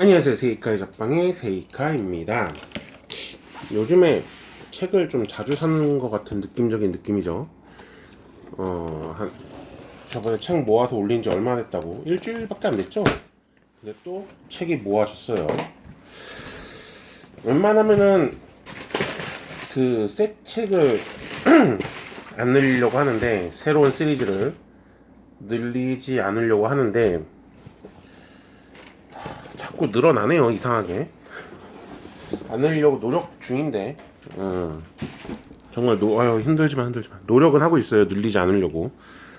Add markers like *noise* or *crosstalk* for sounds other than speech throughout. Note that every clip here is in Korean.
안녕하세요. 세이카의 잡방의 세이카입니다. 요즘에 책을 좀 자주 사는 것 같은 느낌적인 느낌이죠. 어, 한, 저번에 책 모아서 올린 지 얼마 됐다고? 일주일밖에 안 됐죠? 근데 또 책이 모아졌어요. 웬만하면은 그 새 책을 *clears throat* 안 늘리려고 하는데, 새로운 시리즈를 늘리지 않으려고 하는데, 자꾸 늘어나네요 이상하게. 안 늘리려고 노력 중인데. 음, 정말 노, 아유, 힘들지만 힘들지만. 노력은 하고 있어요 늘리지 않으려고.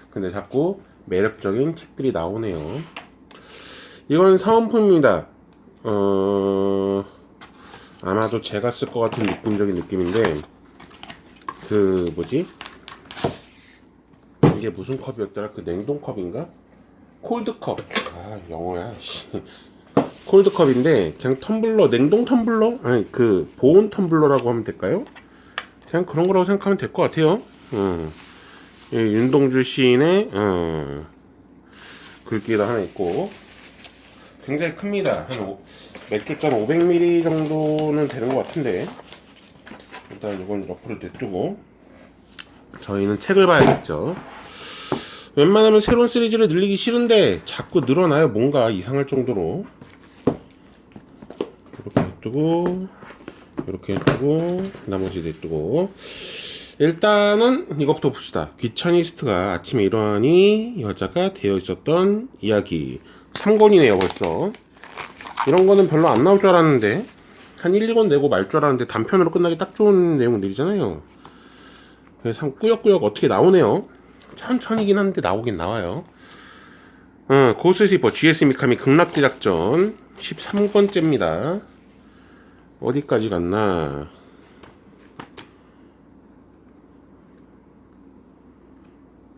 근데 자꾸 매력적인 책들이 나오네요. 이건 사은품입니다. 어 아마도 제가 쓸 것 같은 느낌적인 느낌인데 그 뭐지? 이게 무슨 컵이었더라? 그 냉동컵인가? 콜드컵. 아 영어야 씨. 콜드컵인데 그냥 텀블러 냉동 텀블러 아니 그 보온 텀블러라고 하면 될까요? 그냥 그런 거라고 생각하면 될 것 같아요. 어. 예, 윤동주 시인의 어, 글귀가 하나 있고 굉장히 큽니다. 한 맥주잔 500ml 정도는 되는 것 같은데 일단 이건 옆으로 냅두고 저희는 책을 봐야겠죠. 웬만하면 새로운 시리즈를 늘리기 싫은데 자꾸 늘어나요. 뭔가 이상할 정도로. 냅두고 이렇게 냅두고 나머지 냅두고. 일단은 이것부터 봅시다. 귀차니스트가 아침에 일어나니 여자가 되어 있었던 이야기. 3권이네요 벌써. 이런 거는 별로 안 나올 줄 알았는데 한 1, 2권 내고 말 줄 알았는데 단편으로 끝나기 딱 좋은 내용들이잖아요. 그래서 참 꾸역꾸역 어떻게 나오네요. 천천히긴 한데 나오긴 나와요. 어, 고스시퍼 GS 미카미 극락기 작전 13번째입니다. 어디까지 갔나?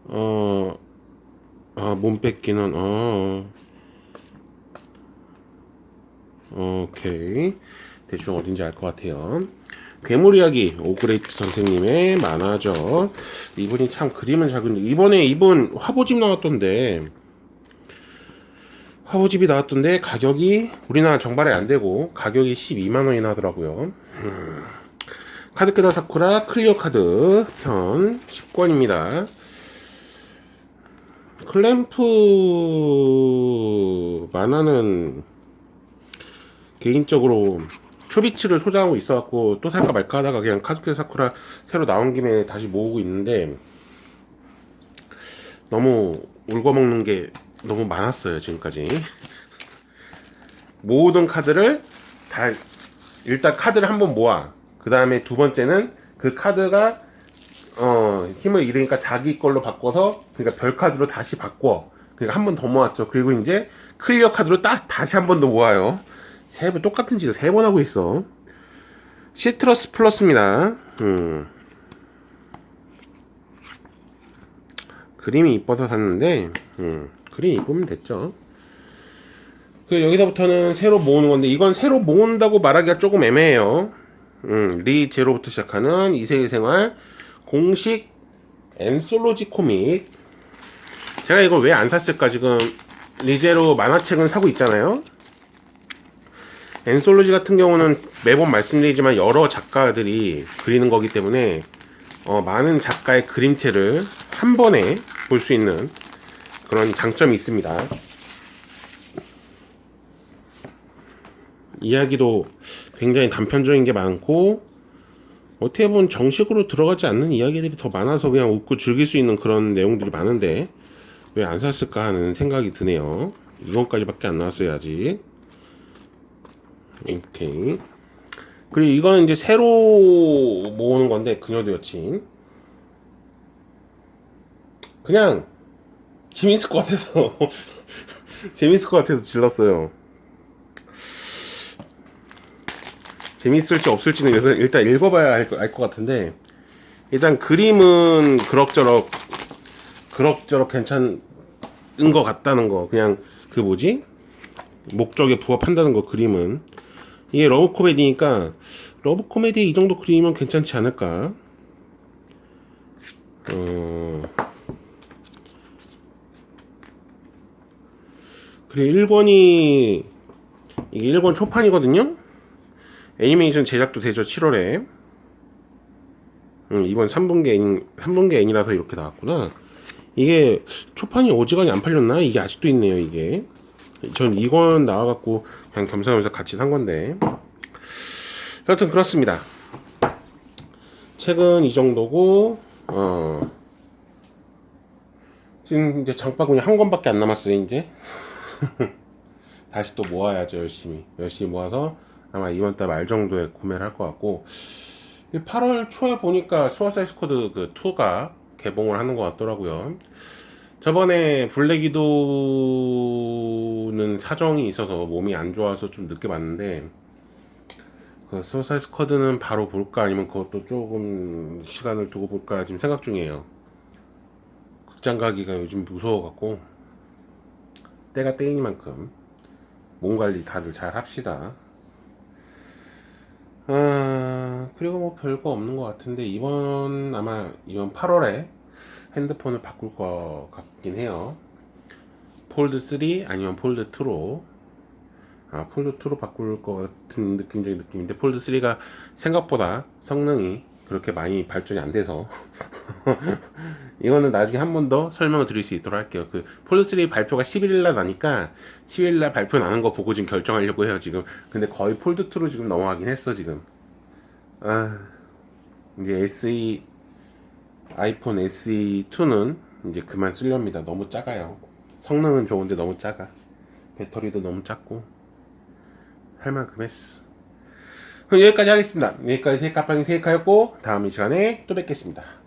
어, 아, 몸 뺏기는, 어, 오케이. 대충 어딘지 알 것 같아요. 괴물 이야기, 오그레이트 선생님의 만화죠. 이분이 참잘 그리는데, 이번에 이분 화보집 나왔던데, 화보집이 나왔던데 가격이 우리나라 정발이 안 되고 가격이 12만 원이나 하더라고요. 음. 카드케다 사쿠라 클리어 카드 편 10권입니다. 클램프 만화는 개인적으로 초비치를 소장하고 있어갖고 또 살까 말까 하다가 그냥 카드케다 사쿠라 새로 나온 김에 다시 모으고 있는데 너무 울거먹는 게 너무 많았어요 지금까지. 모든 카드를 다 일단 카드를 한번 모아. 그 다음에 두 번째는 그 카드가 어 힘을 잃으니까 자기 걸로 바꿔서 그러니까 별 카드로 다시 바꿔. 그러니까 한 번 더 모았죠. 그리고 이제 클리어 카드로 딱 다시 한 번 더 모아요. 세 번 똑같은 짓을 세 번 하고 있어. 시트러스 플러스입니다. 음. 그림이 이뻐서 샀는데 음. 그림 이쁘면 됐죠. 그 여기서부터는 새로 모으는 건데 이건 새로 모은다고 말하기가 조금 애매해요. 음, 리 제로부터 시작하는 이세계 생활 공식 엔솔로지 코믹. 제가 이걸 왜 안 샀을까 지금 리제로 만화책은 사고 있잖아요. 엔솔로지 같은 경우는 매번 말씀드리지만 여러 작가들이 그리는 거기 때문에 어, 많은 작가의 그림체를 한 번에 볼 수 있는 그런 장점이 있습니다. 이야기도 굉장히 단편적인 게 많고 어떻게 보면 정식으로 들어가지 않는 이야기들이 더 많아서 그냥 웃고 즐길 수 있는 그런 내용들이 많은데 왜 안 샀을까 하는 생각이 드네요. 이건까지밖에 안 나왔어요 아직. 오케이. 그리고 이거는 이제 새로 모으는 건데 그녀도 여친. 그냥 재밌을 것 같아서. *laughs* 재밌을 것 같아서 질렀어요. 재밌을지 없을지는 일단, 읽어봐야 알 것 같은데 일단 그림은 그럭저럭 그럭저럭 괜찮은 것 같다는 거. 그냥 그 뭐지? 목적에 부합한다는 거 그림은. 이게 러브 코미디니까 러브 코미디 이 정도 그림은 괜찮지 않을까? 어. 그리고 1권이 이게 일본 초판이거든요. 애니메이션 제작도 되죠 7월에. 음, 이번 3분기 애니, 3분기 애니라서 이렇게 나왔구나. 이게 초판이 어지간히 안 팔렸나? 이게 아직도 있네요 이게. 전 이건 나와갖고 그냥 겸사겸사 같이 산 건데. 여튼 그렇습니다. 책은 이 정도고 어 지금 이제 장바구니 한 권밖에 안 남았어요 이제 *laughs* 다시 또 모아야죠 열심히. 열심히 모아서 아마 이번 달 말 정도에 구매를 할 것 같고 8월 초에 보니까 수어사이 스쿼드 그 2가 개봉을 하는 것 같더라고요. 저번에 블랙이도는 사정이 있어서 몸이 안 좋아서 좀 늦게 봤는데 그 수어사이 스쿼드는 바로 볼까? 아니면 그것도 조금 시간을 두고 볼까? 지금 생각 중이에요. 극장 가기가 요즘 무서워갖고 때가 때이니만큼 몸 관리 다들 잘 합시다. 아 그리고 뭐 별거 없는 것 같은데 이번 아마 이번 8월에 핸드폰을 바꿀 것 같긴 해요. 폴드 3 아니면 폴드 2로 아 폴드 2로 바꿀 것 같은 느낌적인 느낌인데 폴드 3가 생각보다 성능이 그렇게 많이 발전이 안 돼서 *laughs* 이거는 나중에 한 번 더 설명을 드릴 수 있도록 할게요. 그 폴드 3 발표가 11일 날 나니까 10일 날 발표 나는 거 보고 지금 결정하려고 해요, 지금. 근데 거의 폴드 2로 지금 넘어가긴 했어, 지금. 아. 이제 SE 아이폰 SE 2는 이제 그만 쓰렵니다. 너무 작아요. 성능은 좋은데 너무 작아. 배터리도 너무 작고 할 만큼 했어. 그럼 여기까지 하겠습니다. 여기까지 세카빵이 세카였고 다음 이 시간에 또 뵙겠습니다.